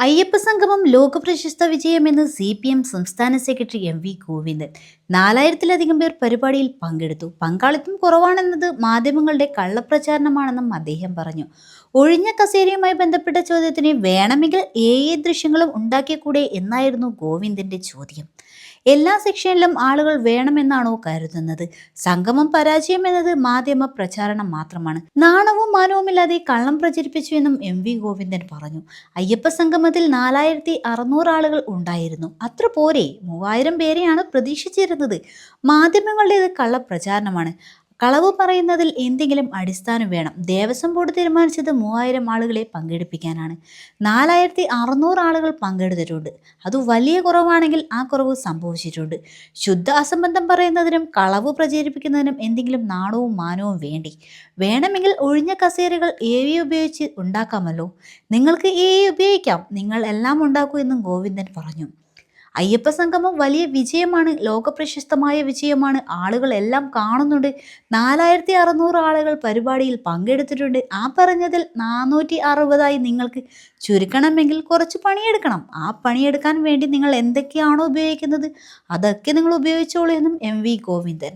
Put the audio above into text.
അയ്യപ്പ സംഗമം ലോകപ്രശസ്ത വിജയമെന്ന് സി പി എം സംസ്ഥാന സെക്രട്ടറി എം വി ഗോവിന്ദൻ. നാലായിരത്തിലധികം പേർ പരിപാടിയിൽ പങ്കെടുത്തു. പങ്കാളിത്തം കുറവാണെന്നത് മാധ്യമങ്ങളുടെ കള്ളപ്രചാരണമാണെന്നും അദ്ദേഹം പറഞ്ഞു. ഒഴിഞ്ഞ കസേരയുമായി ബന്ധപ്പെട്ട ചോദ്യത്തിന് വേണമെങ്കിൽ ഏ ദൃശ്യങ്ങളും ഉണ്ടാക്കിക്കൂടെ എന്നായിരുന്നു ഗോവിന്ദന്റെ ചോദ്യം. എല്ലാ സെക്ഷനിലും ആളുകൾ വേണമെന്നാണോ കരുതുന്നത്? സംഗമം പരാജയം എന്നത് മാധ്യമ പ്രചാരണം മാത്രമാണ്. നാണവും മാനവുമില്ലാതെ കള്ളം പ്രചരിപ്പിച്ചു എന്നും എം വി ഗോവിന്ദൻ പറഞ്ഞു. അയ്യപ്പ സംഗമത്തിൽ നാലായിരത്തി അറുന്നൂറ് ആളുകൾ ഉണ്ടായിരുന്നു. അത്ര പോരെ. മൂവായിരം പേരെയാണ് പ്രതീക്ഷിച്ചിരുന്നത്. മാധ്യമങ്ങളുടേത് കള്ളപ്രചാരണമാണ്. കളവ് പറയുന്നതിൽ എന്തെങ്കിലും അടിസ്ഥാനം വേണം. ദേവസ്വം ബോർഡ് തീരുമാനിച്ചത് മൂവായിരം ആളുകളെ പങ്കെടുപ്പിക്കാനാണ്. നാലായിരത്തി അറുന്നൂറ് ആളുകൾ പങ്കെടുത്തിട്ടുണ്ട്. അത് വലിയ കുറവാണെങ്കിൽ ആ കുറവ് സംഭവിച്ചിട്ടുണ്ട്. ശുദ്ധ അസംബന്ധം പറയുന്നതിനും കളവ് പ്രചരിപ്പിക്കുന്നതിനും എന്തെങ്കിലും നാണവും മാനവും വേണ്ടി. വേണമെങ്കിൽ ഒഴിഞ്ഞ കസേരകൾ എ വി ഉപയോഗിച്ച് ഉണ്ടാക്കാമല്ലോ. നിങ്ങൾക്ക് എ ഉപയോഗിക്കാം. നിങ്ങൾ എല്ലാം ഉണ്ടാക്കൂ എന്നും ഗോവിന്ദൻ പറഞ്ഞു. അയ്യപ്പ സംഗമം വലിയ വിജയമാണ് ലോകപ്രശസ്തമായ വിജയമാണ്. ആളുകൾ എല്ലാം കാണുന്നുണ്ട്. നാലായിരത്തി അറുന്നൂറ് ആളുകൾ പരിപാടിയിൽ പങ്കെടുത്തിട്ടുണ്ട്. ആ പറഞ്ഞതിൽ നാനൂറ്റി അറുപതായി നിങ്ങൾക്ക് ചുരുക്കണമെങ്കിൽ കുറച്ച് പണിയെടുക്കണം. ആ പണിയെടുക്കാൻ വേണ്ടി നിങ്ങൾ എന്തൊക്കെയാണോ ഉപയോഗിക്കുന്നത്? അതൊക്കെ നിങ്ങൾ ഉപയോഗിച്ചോളൂ എന്നും എം വി ഗോവിന്ദൻ.